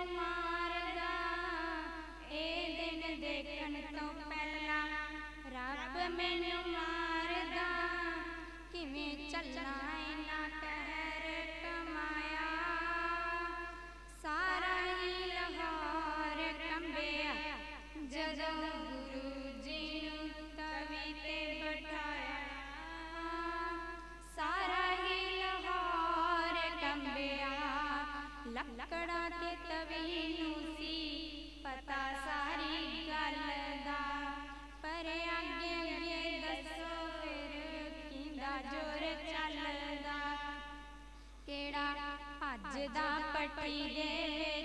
তোমার ਲੱਕੜਾਂ ਤੇ ਤਵੇ ਨੂੰ ਸੀ ਪਤਾ ਸਾਰੀ ਗੱਲ ਦਾ। ਪਰ ਅੱਗੇ ਅੱਗੇ ਦੱਸੋ ਫਿਰ ਕਿੰਦਾ ਜੋਰ ਚੱਲਦਾ। ਕਿਹੜਾ ਅੱਜ ਦਾ ਪੱਟੀ ਦੇ